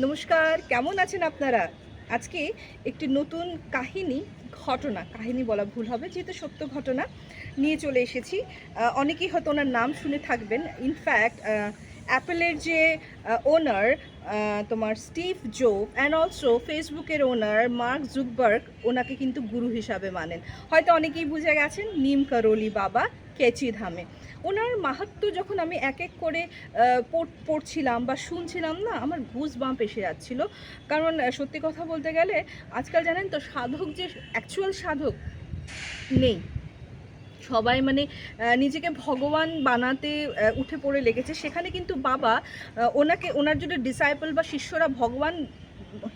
নমস্কার, কেমন আছেন আপনারা? আজকে একটি নতুন কাহিনী ঘটনা, কাহিনী বলা ভুল হবে, যেহেতু সত্য ঘটনা নিয়ে চলে এসেছি। অনেকেই হয়তো ওনার নাম শুনে থাকবেন। ইনফ্যাক্ট অ্যাপেলের যে ওনার তোমার স্টিভ জো অ্যান্ড অলসো ফেসবুকের ওনার মার্ক জুকবার্গ ওনাকে কিন্তু গুরু হিসাবে মানেন। হয়তো অনেকেই বুঝে গেছেন, নিম করলি বাবা। কেচি ধামে। ওনার মাহাত্ম যখন আমি এক এক করে পড়ছিলাম বা শুনছিলাম না, আমার ঘুষ বাম্প এসে যাচ্ছিল। কারণ সত্যি কথা বলতে গেলে, আজকাল জানেন তো, সাধক যে অ্যাকচুয়াল সাধক নেই। সবাই মানে নিজেকে ভগবান বানাতে উঠে পড়ে লেগেছে। সেখানে কিন্তু বাবা ওনাকে, ওনার যদি ডিসাইপল বা শিষ্যরা ভগবান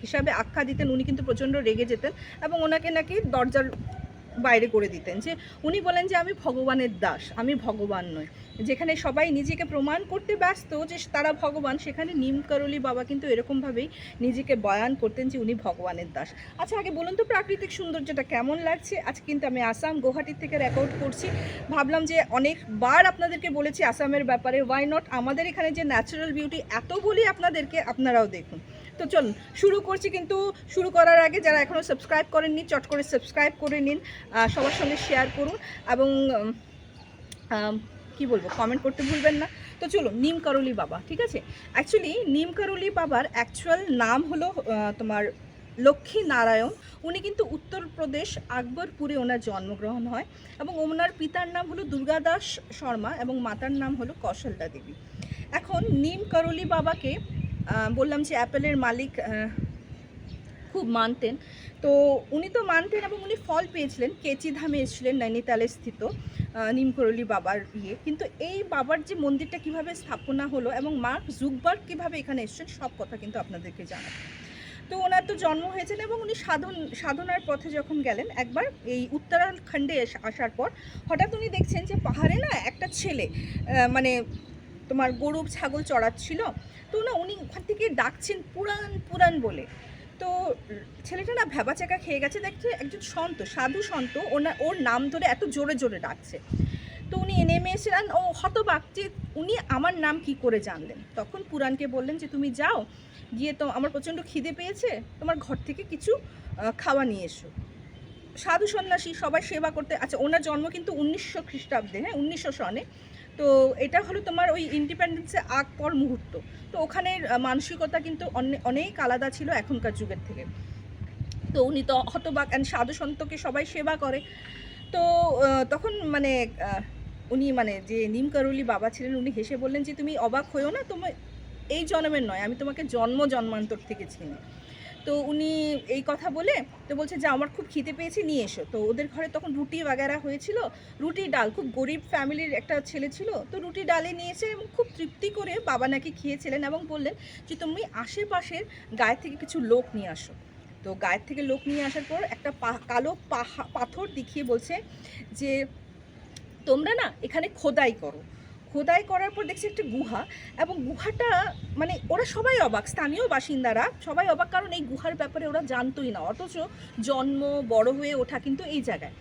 হিসাবে আখ্যা দিতেন, উনি কিন্তু প্রচণ্ড রেগে যেতেন এবং ওনাকে নাকি দরজার বাইরে করে দিতেন যে উনি বলেন যে আমি ভগবানের দাস, আমি ভগবান নই। যেখানে সবাই নিজেকে প্রমাণ করতে ব্যস্ত যে তারা ভগবান, সেখানে নিমকরলি বাবা কিন্তু এরকমভাবেই নিজেকে বয়ান করতেন যে উনি ভগবানের দাস। আচ্ছা আগে বলুন তো প্রাকৃতিক সৌন্দর্যটা কেমন লাগছে? আজ কিন্তু আমি আসাম গুয়াহাটির থেকে রেকর্ড করছি। ভাবলাম যে অনেকবার আপনাদেরকে বলেছি আসামের ব্যাপারে ওয়াই নট আমাদের এখানে যে ন্যাচারাল বিউটি এত বলি আপনাদেরকে, আপনারাও দেখুন। তো চলুন, শুরু করছি কিন্তু শুরু করার আগে যারা এখনও সাবস্ক্রাইব করেননি, চট করে সাবস্ক্রাইব করে নিন সবার সঙ্গে শেয়ার করুন এবং কি বলব কমেন্ট করতে ভুলবেন না। তো চলো নিম করলি বাবা, ঠিক আছে? অ্যাকচুয়ালি নিম করলি বাবার অ্যাকচুয়াল নাম হলো তোমার লক্ষ্মী নারায়ণ। উনি কিন্তু উত্তরপ্রদেশ আকবরপুরে ওনার জন্মগ্রহণ হয় এবং ওনার পিতার নাম হলো দুর্গাদাস শর্মা এবং মাতার নাম হলো কৌশলদা দেবী। এখন নিম করলি বাবাকে বললাম যে অ্যাপেলের মালিক খুব মানতেন। তো উনি তো মানতেন এবং উনি ফল পেয়েছিলেন, কেচি ধামে এসেছিলেন নৈনিতালে স্থিত নিমকরলি বাবার ইয়ে। কিন্তু এই বাবার যে মন্দিরটা কীভাবে স্থাপনা হলো এবং মার্ক জুকবার্গ কীভাবে এখানে এসেছেন, সব কথা কিন্তু আপনাদেরকে জানাব। তো ওনার তো জন্ম হয়েছেন এবং উনি সাধন, সাধনার পথে যখন গেলেন, একবার এই উত্তরাখণ্ডে আসার পর হঠাৎ উনি দেখছেন যে পাহাড়ে না একটা ছেলে মানে তোমার গরু ছাগল চড়াচ্ছিল। তো না, উনি ওখান থেকে ডাকছেন পুরান পুরাণ বলে। তো ছেলেটা না ভেবা চাকা খেয়ে গেছে, দেখছে একজন সন্ত, সাধু সন্ত ওনার ওর নাম ধরে এত জোরে জোরে ডাকছে। তো উনি নেমে এসেছিলেন ও হতবাক যে উনি আমার নাম কি করে জানলেন? তখন পুরাণকে বললেন যে, তুমি যাও, গিয়ে তো আমার প্রচণ্ড খিদে পেয়েছে, তোমার ঘর থেকে কিছু খাওয়া নিয়ে এসো। সাধু সন্ন্যাসী সবাই সেবা করতে আচ্ছা ওনার জন্ম কিন্তু উনিশশো খ্রিস্টাব্দে হ্যাঁ উনিশশো সনে। তো এটা হলো তোমার ওই ইন্ডিপেন্ডেন্সের আগ পর মুহূর্ত। তো ওখানের মানসিকতা কিন্তু অনেক আলাদা ছিল এখনকার যুগের থেকে। তো উনি তো হতবাক অ্যান্ড সাধু সন্তকে সবাই সেবা করে। তো তখন মানে উনি মানে যে নিম করুলি বাবা ছিলেন, উনি হেসে বললেন যে, তুমি অবাক হয়েও না তোমার এই জন্মের নয়, আমি তোমাকে জন্ম জন্মান্তর থেকে চিনি। তো উনি এই কথা বলে তো বলছে যে আমার খুব খিদে পেয়েছে, নিয়ে এসো। তো ওদের ঘরে তখন রুটি বাগেরা হয়েছিল। রুটি ডাল, খুব গরিব ফ্যামিলির একটা ছেলে ছিল, তো রুটি ডালে নিয়েছে এবং খুব তৃপ্তি করে বাবা নাকি খেয়েছিলেন এবং বললেন যে, তুমি আশেপাশের গায়ে থেকে কিছু লোক নিয়ে আসো। তো গায়ের থেকে লোক নিয়ে আসার পর একটা কালো পাথর দেখিয়ে বলছে যে, তোমরা না এখানে খোদাই করো। খোদাই করার পর দেখছি একটা গুহা এবং গুহাটা মানে ওরা সবাই অবাক, স্থানীয় বাসিন্দারা সবাই অবাক কারণ এই গুহার ব্যাপারে ওরা জানতোই না, অথচ জন্ম, বড় হয়ে ওঠা কিন্তু এই জায়গায়।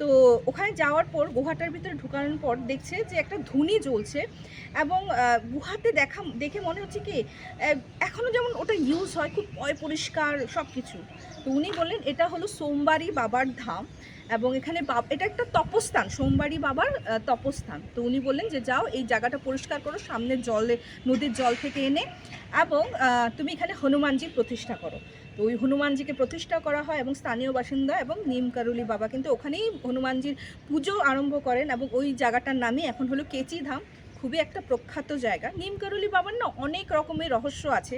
তো ওখানে যাওয়ার পর গুহাটার ভিতরে ঢুকানোর পর দেখছে যে একটা ধুনি জ্বলছে এবং গুহাতে দেখা, দেখে মনে হচ্ছে কি এখনও যেমন ওটা ইউজ হয়, খুব পয় পরিষ্কার সব কিছু তো উনি বললেন, এটা হলো সোমবারই বাবার ধাম। এবং এখানে এটা একটা তপস্থান, সোমবারই বাবার তপস্থান। তো উনি বললেন যে, যাও, এই জায়গাটা পরিষ্কার করো, সামনের জলে, নদীর জল থেকে এনে এবং তুমি এখানে হনুমানজি প্রতিষ্ঠা করো। তো ওই হনুমানজিকে প্রতিষ্ঠা করা হয় এবং স্থানীয় বাসিন্দা এবং নিমকারুলি বাবা কিন্তু ওখানেই হনুমানজির পুজো আরম্ভ করেন এবং ওই জায়গাটার নামই এখন হলো কেচি ধাম খুবই একটা প্রখ্যাত জায়গা। নিমকারুলি বাবার না অনেক রকমের রহস্য আছে,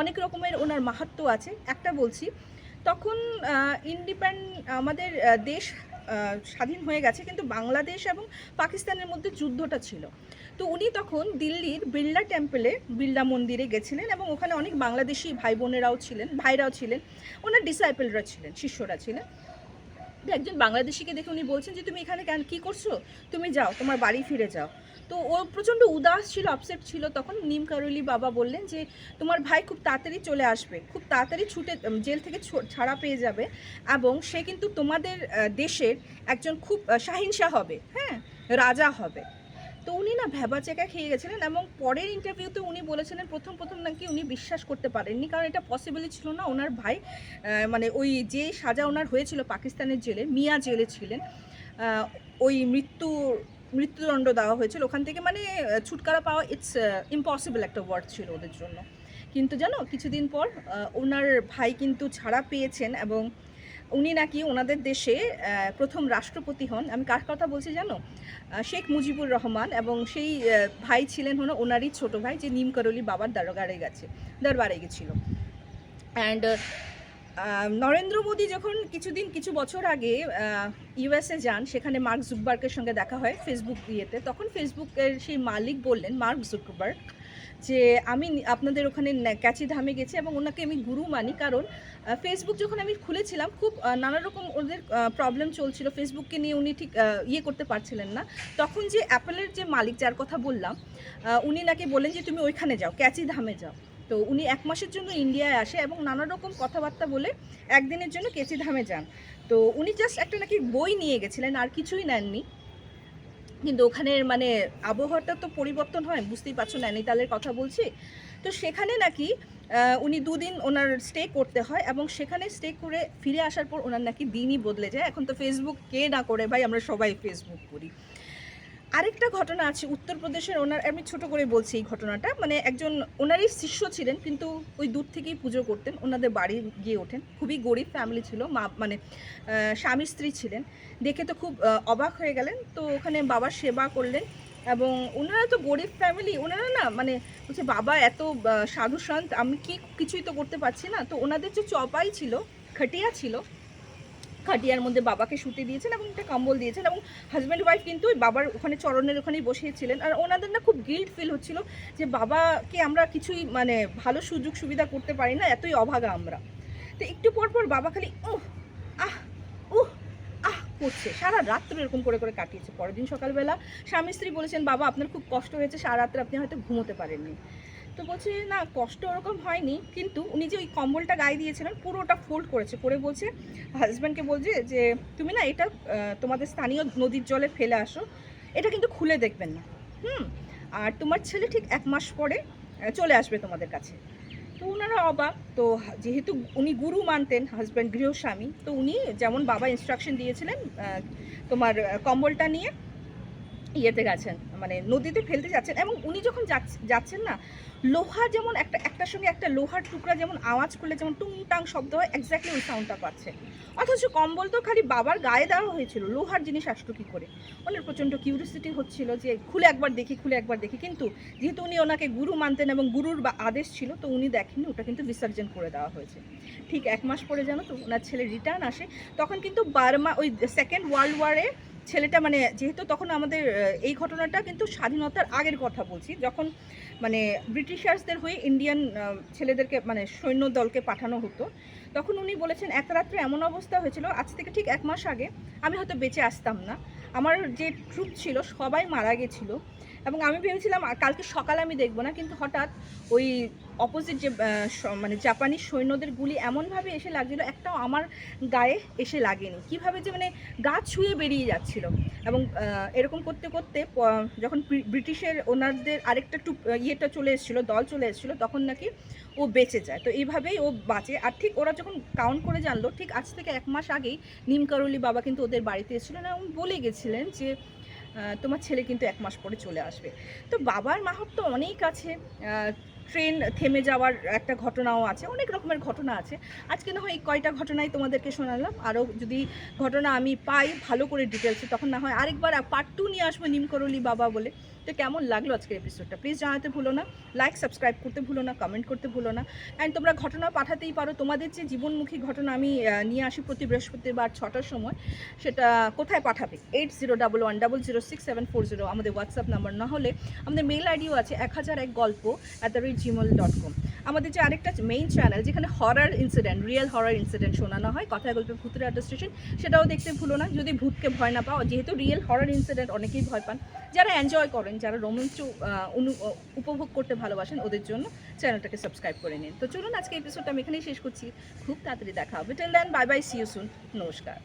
অনেক রকমের ওনার মাহাত্ম্য আছে। একটা বলছি তখন ইন্ডিপেন্ড আমাদের দেশ স্বাধীন হয়ে গেছে, কিন্তু বাংলাদেশ এবং পাকিস্তানের মধ্যে যুদ্ধটা ছিল। তো উনি তখন দিল্লির বিড়লা টেম্পলে বিড়লা মন্দিরে গেছিলেন এবং ওখানে অনেক বাংলাদেশি ভাই বোনেরাও ছিলেন, ভাইরাও ছিলেন। ওনার ডিসাইপেলরা ছিলেন, শিষ্যরা ছিলেন। একজন বাংলাদেশিকে দেখে উনি বলছেন যে, তুমি এখানে কেন? কী করছ? তুমি যাও, তোমার বাড়ি ফিরে যাও। তো ও প্রচণ্ড উদাস ছিল আপসেট ছিল। তখন নিম কারলি বাবা বললেন যে, তোমার ভাই খুব তাড়াতাড়ি চলে আসবে। খুব তাড়াতাড়ি ছুটে জেল থেকে ছাড়া পেয়ে যাবে এবং সে কিন্তু তোমাদের দেশের একজন খুব শাহিনশাহ হবে হ্যাঁ? রাজা হবে। তো উনি না ভেবা চেকা খেয়ে গেছিলেন এবং পরের ইন্টারভিউতে উনি বলেছিলেন প্রথম প্রথম নাকি উনি বিশ্বাস করতে পারেননি, কারণ এটা পসিবলই ছিল না ওনার ভাই মানে ওই যে সাজা ওনার হয়েছিল পাকিস্তানের জেলে, মিয়া জেলে ছিলেন ওই মৃত্যু, মৃত্যুদণ্ড দেওয়া হয়েছিল। ওখান থেকে মানে ছুটকারা পাওয়া ইটস ইম্পসিবল একটা ওয়ার্ড ছিল ওদের জন্য। কিন্তু জানো, কিছুদিন পর ওনার ভাই কিন্তু ছাড়া পেয়েছেন এবং উনি নাকি ওনাদের দেশে প্রথম রাষ্ট্রপতি হন। আমি কার কথা বলছি জানো? শেখ মুজিবুর রহমান এবং সেই ভাই ছিলেন হলো ওনারই ছোট ভাই যে নিম করলি বাবার দরবারে গেছে, দরবারে গেছিল। অ্যান্ড নরেন্দ্র মোদী যখন কিছুদিন, কিছু বছর আগে ইউএসএ যান, সেখানে মার্ক জুকবার্গের সঙ্গে দেখা হয় ফেসবুক দিয়েতে তখন ফেসবুকের সেই মালিক বললেন, মার্ক জুকবার্গ যে আমি আপনাদের ওখানে ক্যাচি ধামে গেছি এবং ওনাকে আমি গুরু মানি। কারণ ফেসবুক যখন আমি খুলেছিলাম, খুব নানা রকম ওদের প্রবলেম চলছিল। ফেসবুককে নিয়ে উনি ঠিক ইয়ে করতে পারছিলেন না। তখন যে অ্যাপেলের যে মালিক, যার কথা বললাম উনি নাকি বলেন যে, তুমি ওইখানে যাও, ক্যাচি ধামে যাও। তো উনি এক মাসের জন্য ইন্ডিয়ায় আসে এবং নানা রকম কথাবার্তা বলে একদিনের জন্য কেচি ধামে যান। তো উনি জাস্ট একটা নাকি বই নিয়ে গেছিলেন, আর কিছুই নেননি। কিন্তু ওখানের মানে আবহাওয়াটা তো পরিবর্তন হয়, বুঝতেই পারছ নৈনিতালের কথা বলছি। তো সেখানে নাকি উনি দুদিন ওনার স্টে করতে হয় এবং সেখানে স্টে করে ফিরে আসার পর ওনার নাকি দিনই বদলে যায়। এখন তো ফেসবুক কে না করে ভাই, আমরা সবাই ফেসবুক করি। আরেকটা ঘটনা আছে, উত্তরপ্রদেশের ওনার, আমি ছোট করে বলছি এই ঘটনাটা মানে একজন ওনারই শিষ্য ছিলেন, কিন্তু ওই দূর থেকেই পুজো করতেন, ওনাদের বাড়ি গিয়ে ওঠেন। খুবই গরিব ফ্যামিলি ছিল, মা মানে স্বামী স্ত্রী ছিলেন। দেখে তো খুব অবাক হয়ে গেলেন, তো ওখানে বাবার সেবা করলেন এবং ওনারা তো গরিব ফ্যামিলি ওনারা না মানে বলছে, বাবা এত সাধু সন্ত, আমি কি কিছুই তো করতে পারছি না। তো ওনাদের যে চপাই ছিল, খাটিয়া ছিল খাটিয়ার মধ্যে বাবাকে শুতে দিয়েছেন এবং একটা কম্বল দিয়েছেন এবং হাজব্যান্ড ওয়াইফ কিন্তু বাবার ওখানে চরণের ওখানেই বসিয়েছিলেন। আর ওনাদের না খুব গিল্ট ফিল হচ্ছিল যে বাবাকে আমরা কিছুই মানে ভালো সুযোগ সুবিধা করতে পারি না, এতই অভাগা আমরা। তো একটু পর পর বাবা খালি উহ, আহ উহ, আহ করছে। সারা রাত্র এরকম করে করে কাটিয়েছে। পরের দিন সকালবেলা স্বামী স্ত্রী বলেছেন, বাবা, আপনার খুব কষ্ট হয়েছে, সারা রাত্রে আপনি হয়তো ঘুমোতে পারেননি। তো বলছে না, কষ্ট ওরকম হয়নি। কিন্তু উনি যে ওই কম্বলটা গায়ে দিয়েছিলেন, পুরোটা ফোল্ড করেছে। করে বলছে হাজব্যান্ডকে বলছে যে, তুমি না এটা তোমাদের স্থানীয় নদীর জলে ফেলে আসো। এটা কিন্তু খুলে দেখবেন না। হুম? আর তোমার ছেলে ঠিক এক মাস পরে চলে আসবে তোমাদের কাছে। তো ওনারা অবাক। তো যেহেতু উনি গুরু মানতেন হাজব্যান্ড গৃহস্বামী, তো উনি যেমন বাবা ইনস্ট্রাকশন দিয়েছিলেন তোমার কম্বলটা নিয়ে ইয়েতে গেছেন মানে নদীতে ফেলতে যাচ্ছেন এবং উনি যখন যাচ্ছ- যাচ্ছেন না লোহা যেমন একটা, একটার সঙ্গে একটা লোহার টুকরা যেমন আওয়াজ করলে যেমন টুংটাং শব্দ হয় এক্স্যাক্টলি ওই সাউন্ডটা পাচ্ছে অথচ কম্বল তো খালি বাবার গায়ে দেওয়া হয়েছিল, লোহার জিনিস আসতো কী করে? ওনার প্রচণ্ড কিউরিসিটি হচ্ছিল যে খুলে একবার দেখি, খুলে একবার দেখি, কিন্তু যেহেতু উনি ওনাকে গুরু মানতেন এবং গুরুর বা আদেশ ছিল, তো উনি দেখেননি, ওটা কিন্তু বিসর্জন করে দেওয়া হয়েছে। ঠিক এক মাস পরে জানো তো ওনার ছেলে রিটার্ন আসে, তখন কিন্তু বার্মা ওই সেকেন্ড ওয়ার্ল্ড ওয়ারে ছেলেটা মানে যেহেতু তখন আমাদের এই ঘটনাটা কিন্তু স্বাধীনতার আগের কথা বলছি, যখন মানে ব্রিটিশার্সদের হয়ে ইন্ডিয়ান ছেলেদেরকে মানে সৈন্য দলকে পাঠানো হতো, তখন উনি বলেছেন এক রাত্রে এমন অবস্থা হয়েছিল, আজ থেকে ঠিক এক মাস আগে আমি হয়তো বেঁচে আসতাম না। আমার যে ট্রুপ ছিল সবাই মারা গেছিল এবং আমি ভেবেছিলাম কালকে সকালে আমি দেখব না। কিন্তু হঠাৎ ওই অপোজিট যে মানে জাপানিজ সৈন্যদের গুলি এমনভাবে এসে লাগছিল, একটাও আমার গায়ে এসে লাগেনি। কীভাবে যে মানে গা ছুঁয়ে বেরিয়ে যাচ্ছিল। এবং এরকম করতে করতে যখন ব্রিটিশের ওনারদের আরেকটা টুপ ইয়েটা চলে এসেছিল, দল চলে এসেছিল, তখন নাকি ও বেঁচে যায়। তো এইভাবেই ও বাঁচে। আর ঠিক ওরা যখন কাউন্ট করে জানলো, ঠিক আজ থেকে এক মাস আগেই নিমকারলি বাবা কিন্তু ওদের বাড়িতে এসেছিলেন এবং বলে গেছিলেন যে তোমার ছেলে কিন্তু এক মাস পরে চলে আসবে। তো বাবার মাহাত্ম অনেক আছে। ট্রেন থেমে যাওয়ার একটা ঘটনাও আছে, অনেক রকমের ঘটনা আছে। আজকে না হয় এই কয়টা ঘটনাই তোমাদেরকে শোনালাম। আরও যদি ঘটনা আমি পাই, ভালো করে ডিটেলসে তখন না হয় আরেকবার পার্ট টু নিয়ে আসব নিমকরলি বাবা বলে। তো কেমন লাগল আজকের এপিসোডটা প্লিজ জানাতে ভুলো না। লাইক সাবস্ক্রাইব করতে ভুলো না কমেন্ট করতে ভুলো না। অ্যান্ড তোমরা ঘটনা পাঠাতেই পারো। তোমাদের যে জীবনমুখী ঘটনা আমি নিয়ে আসি প্রতি বৃহস্পতিবার ছটার সময়, সেটা কোথায় পাঠাবে? Eight zero double one double zero six seven four zero আমাদের হোয়াটসঅ্যাপ নাম্বার না হলে আমাদের মেল আইডিও আছে এক হাজার এক গল্প at the rate Gmail dot com আমাদের যে আরেকটা মেইন চ্যানেল যেখানে horror incident real horror incident শোনানো হয় কথায় গল্পে ভূতের আড্ডা স্টেশন সেটাও দেখতে ভুলো না। যদি ভূতকে ভয় না পাও, যেহেতু রিয়েল হরার ইনসিডেন্ট অনেকেই ভয় পান, যারা এনজয় করেন, যারা রোমাঞ্চ উপভোগ করতে ভালোবাসেন, ওদের জন্য চ্যানেলটাকে সাবস্ক্রাইব করে নিন। তো চলুন আজকে এপিসোডটা আমি এখানেই শেষ করছি। খুব তাড়াতাড়ি দেখা হবে। Till then bye bye see you soon নমস্কার।